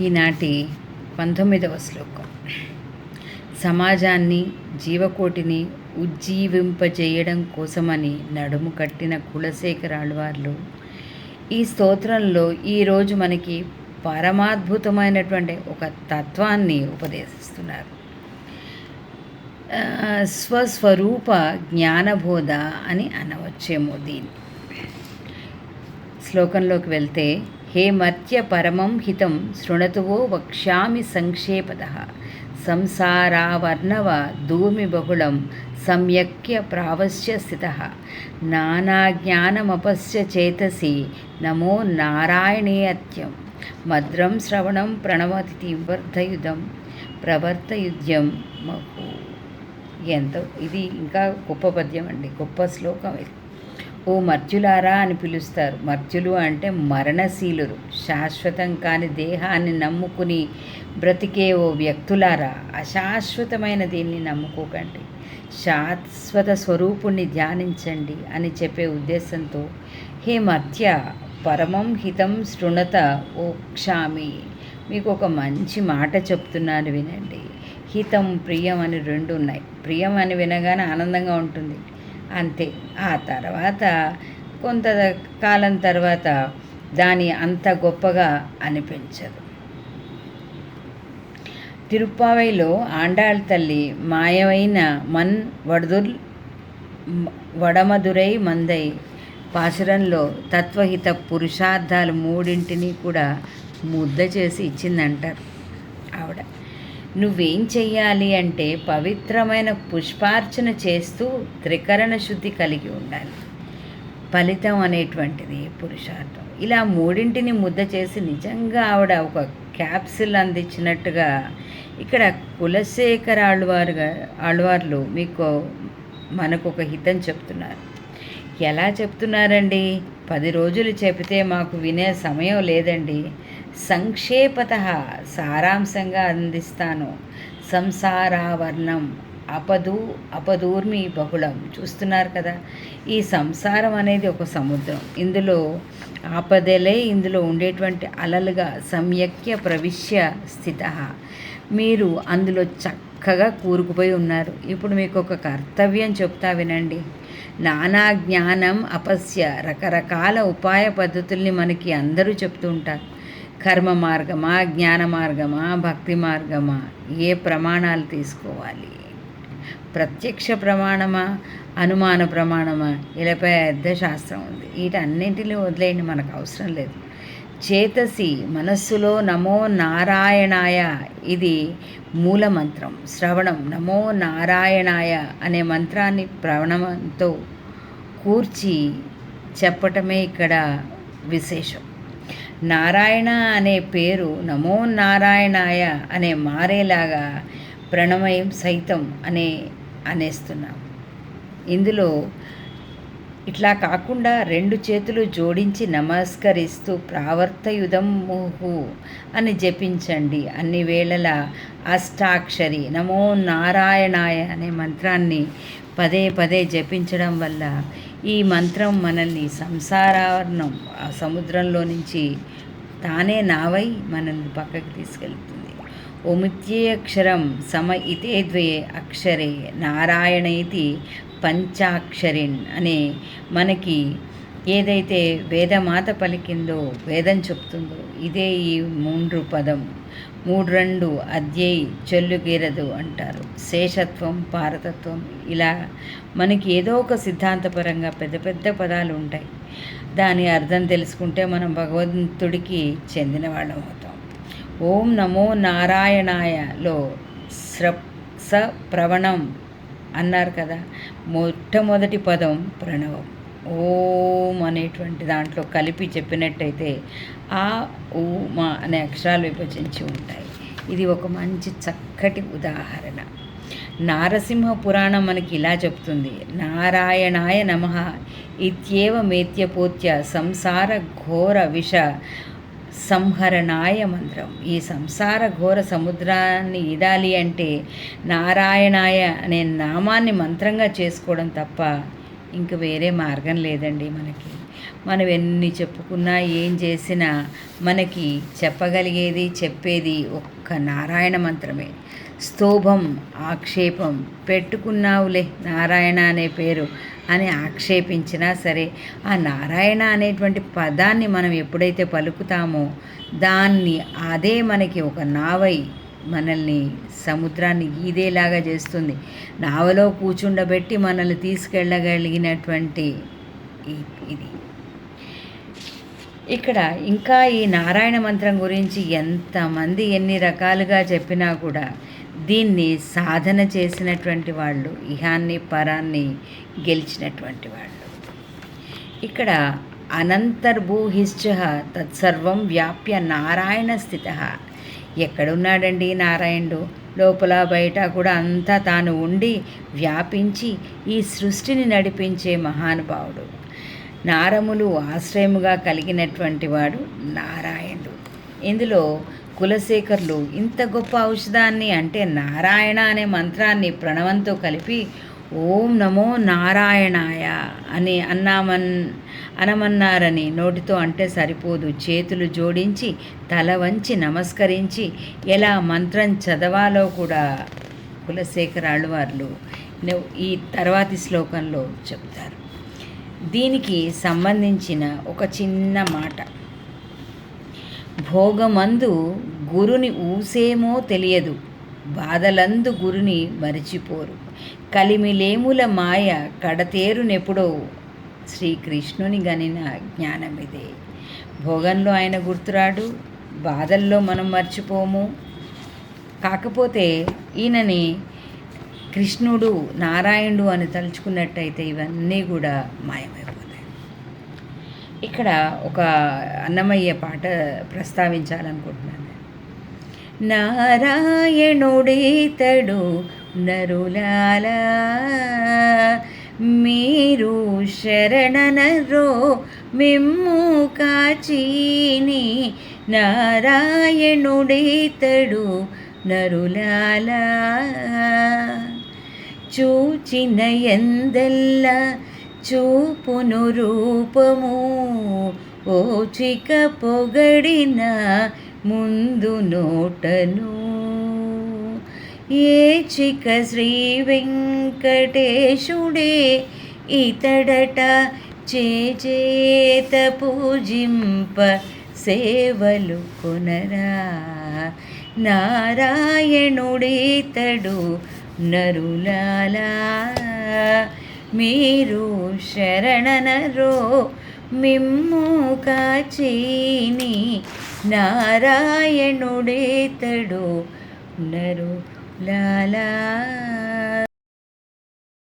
ఈనాటి పంతొమ్మిదవ శ్లోకం. సమాజాన్ని జీవకోటిని ఉజ్జీవింపజేయడం కోసమని నడుము కట్టిన కులశేఖరాళ్వార్లు ఈ స్తోత్రంలో ఈరోజు మనకి పరమాద్భుతమైనటువంటి ఒక తత్వాన్ని ఉపదేశిస్తున్నారు. స్వస్వరూప జ్ఞానబోధ అని అనవచ్చేమో దీన్ని. శ్లోకంలోకి వెళ్తే హే మర్త్య పరమం హితం శృణతువో వక్ష్యామి సంక్షేపద. సంసారావర్ణవ ధూమి బహుళం సమ్యక్య ప్రావశ్య స్థిత. నానాజ్ఞానమపశ్య చేతసి నమో నారాయణేయత్యం. మద్రం శ్రవణం ప్రణవతి వర్ధయుధం ప్రవర్తయుధ్యం మహు. ఎంతో ఇది ఇంకా గొప్ప పద్యం అండి. గొప్ప శ్లోకం ఇది. ఓ మర్త్యులారా అని పిలుస్తారు. మర్త్యులు అంటే మరణశీలురు. శాశ్వతం కాని దేహాన్ని నమ్ముకుని బ్రతికే ఓ వ్యక్తులారా. అశాశ్వతమైన దీన్ని నమ్ముకోకండి. శాశ్వత స్వరూపుణ్ణి ధ్యానించండి అని చెప్పే ఉద్దేశంతో హే మర్త్య పరమం హితం శృణత ఓ క్షామి మీకు ఒక మంచి మాట చెప్తున్నాను వినండి. హితం ప్రియం అని రెండు ఉన్నాయి ప్రియం అని వినగానే ఆనందంగా ఉంటుంది. అంతే. ఆ తర్వాత కొంత కాలం తర్వాత దాని అంత గొప్పగా అనిపించదు. తిరుప్పావైలో ఆండాళ్ తల్లి మాయమైన మన్ వడదుర్ వడమధురై మందై పాశురంలో తత్వహిత పురుషార్థాలు మూడింటిని కూడా ముద్ద చేసి ఇచ్చిందంటారు ఆవిడ. నువ్వేం చెయ్యాలి అంటే పవిత్రమైన పుష్పార్చన చేస్తూ త్రికరణ శుద్ధి కలిగి ఉండాలి. ఫలితం అనేటువంటిది పురుషార్థం. ఇలా మూడింటిని ముద్ద చేసి నిజంగా ఆవిడ ఒక క్యాప్సిల్ అందించినట్టుగా ఇక్కడ కులశేఖర ఆళ్వారుగా ఆళ్వార్లు మీకు మనకు ఒక హితం చెప్తున్నారు. ఎలా చెప్తున్నారండి? పది రోజులు చెబితే మాకు వినే సమయం లేదండి. సంక్షేపత సారాంశంగా అందిస్తాను. సంసారావర్ణం అపదు అపదూర్మి బహుళం. చూస్తున్నారు కదా ఈ సంసారం అనేది ఒక సముద్రం. ఇందులో ఆపదలే ఇందులో ఉండేటువంటి అలలుగా సమ్యక్య ప్రవిశ్య స్థిత. మీరు అందులో చక్కగా కూరుకుపోయి ఉన్నారు. ఇప్పుడు మీకు ఒక కర్తవ్యం చెప్తా వినండి. నానా జ్ఞానం అపస్య రకరకాల ఉపాయ పద్ధతుల్ని మనకి అందరూ చెప్తూ ఉంటారు. కర్మ మార్గమా జ్ఞాన మార్గమా భక్తి మార్గమా? ఏ ప్రమాణాలు తీసుకోవాలి? ప్రత్యక్ష ప్రమాణమా అనుమాన ప్రమాణమా? ఇలా పెద్ద శాస్త్రం ఉంది. వీటన్నింటినీ వదిలేయండి మనకు అవసరం లేదు. చేతసి మనస్సులో నమో నారాయణాయ ఇది మూల మంత్రం. శ్రవణం నమో నారాయణాయ అనే మంత్రాన్ని ప్రవణంతో కూర్చి చెప్పటమే ఇక్కడ విశేషం. నారాయణ అనే పేరు నమో నారాయణాయ అనే మారేలాగా ప్రణమయం సైతం అనే అనేస్తున్నాం. ఇందులో ఇట్లా కాకుండా రెండు చేతులు జోడించి నమస్కరిస్తూ ప్రావర్తయుధం ముహు అని జపించండి. అన్ని వేళలా అష్టాక్షరి నమో నారాయణాయ అనే మంత్రాన్ని పదే పదే జపించడం వల్ల ఈ మంత్రం మనల్ని సంసారావరణం ఆ సముద్రంలో నుంచి తానే నావై మనల్ని పక్కకి తీసుకెళ్తుంది. ఓమిత్యేక్షరం సమ ఇతే ద్వే అక్షరే నారాయణైతి పంచాక్షరిణ్ అనే మనకి ఏదైతే వేదమాత పలికిందో వేదం చెప్తుందో ఇదే ఈ మూండ్రు పదం. మూడు రెండు అద్యై చెల్లుగీరదు అంటారు. శేషత్వం పారతత్వం ఇలా మనకి ఏదో ఒక సిద్ధాంతపరంగా పెద్ద పెద్ద పదాలు ఉంటాయి. దాని అర్థం తెలుసుకుంటే మనం భగవంతుడికి చెందిన వాళ్ళం అవుతాం. ఓం నమో నారాయణాయలో స్ర స ప్రవణం అన్నారు కదా. మొట్టమొదటి పదం ప్రణవం. ఓం అనేటువంటి దాంట్లో కలిపి చెప్పినట్టయితే ఆ ఊ మా అనే అక్షరాలు విభజించి ఉంటాయి. ఇది ఒక మంచి చక్కటి ఉదాహరణ. నారసింహ పురాణం మనకి ఇలా చెప్తుంది. నారాయణాయ నమ ఇత్యేవ మేత్యపోత్య సంసార ఘోర విష సంహరణాయ మంత్రం. ఈ సంసార ఘోర సముద్రాన్ని ఈదాలి అంటే నారాయణాయ అనే నామాన్ని మంత్రంగా చేసుకోవడం తప్ప ఇంక వేరే మార్గం లేదండి మనకి. మనం ఎన్ని చెప్పుకున్నా ఏం చేసినా మనకి చెప్పగలిగేది చెప్పేది ఒక్క నారాయణ మంత్రమే. స్తోభం ఆక్షేపం పెట్టుకున్నావులే నారాయణ అనే పేరు అని ఆక్షేపించినా సరే ఆ నారాయణ అనేటువంటి పదాన్ని మనం ఎప్పుడైతే పలుకుతామో దాన్ని అదే మనకి ఒక నావై మనల్ని సముద్రాన్ని ఈదేలాగా చేస్తుంది. నావలో కూర్చుండబెట్టి మనల్ని తీసుకెళ్ళగలిగినటువంటి ఇది. ఇక్కడ ఇంకా ఈ నారాయణ మంత్రం గురించి ఎంతమంది ఎన్ని రకాలుగా చెప్పినా కూడా దీన్ని సాధన చేసినటువంటి వాళ్ళు ఇహాన్ని పరాన్ని గెలిచినటువంటి వాళ్ళు. ఇక్కడ అనంతర్భూహిశ్చ తత్సర్వం వ్యాప్య నారాయణ స్థిత. ఎక్కడున్నాడండి నారాయణుడు? లోపల బయట కూడా అంతా తాను ఉండి వ్యాపించి ఈ సృష్టిని నడిపించే మహానుభావుడు. నారములు ఆశ్రయముగా కలిగినటువంటి వాడు నారాయణుడు. ఇందులో కులశేఖర్లు ఇంత గొప్ప ఔషధాన్ని అంటే నారాయణ అనే మంత్రాన్ని ప్రణవంతో కలిపి ఓం నమో నారాయణాయ అని అన్నామన్ అనమన్నారని నోటితో అంటే సరిపోదు. చేతులు జోడించి తల వంచి నమస్కరించి ఎలా మంత్రం చదవాలో కూడా కులశేఖర ఆళ్వార్లు ఈ తర్వాతి శ్లోకంలో చెప్తారు. దీనికి సంబంధించిన ఒక చిన్న మాట. భోగమందు గురుని ఊసేమో తెలియదు. బాధలందు గురుని మరిచిపోరు. కలిమిలేముల మాయ కడతేరునెప్పుడో శ్రీకృష్ణుని గనిన జ్ఞానం ఇదే భోగంలో ఆయన గుర్తురాడు బాధల్లో మనం మర్చిపోము. కాకపోతే ఈయనని కృష్ణుడు నారాయణుడు అని తలుచుకున్నట్టయితే ఇవన్నీ కూడా మాయమైపోతాయి. ఇక్కడ ఒక అన్నమయ్య పాట ప్రస్తావించాలనుకుంటున్నాను. నారాయణుడేతడు నరులాల. మీరు శరణనరో మిమ్ము కాచీని. నారాయణుడేతడు నరులాల. చూచిన ఎందెల్ల చూపును రూపము ఓచిక పొగడిన ముందు నోటను. ఏ చిక శ్రీ వెంకటేశుడే ఇతడట చేత పూజింప సేవలు కొనరా. నారాయణుడితడు నరులాలా. మీరు శరణనరో మిమ్ము కాచీని ನಾರಾಯಣುಡೇತಡು ನರು ಲಾಲಾ.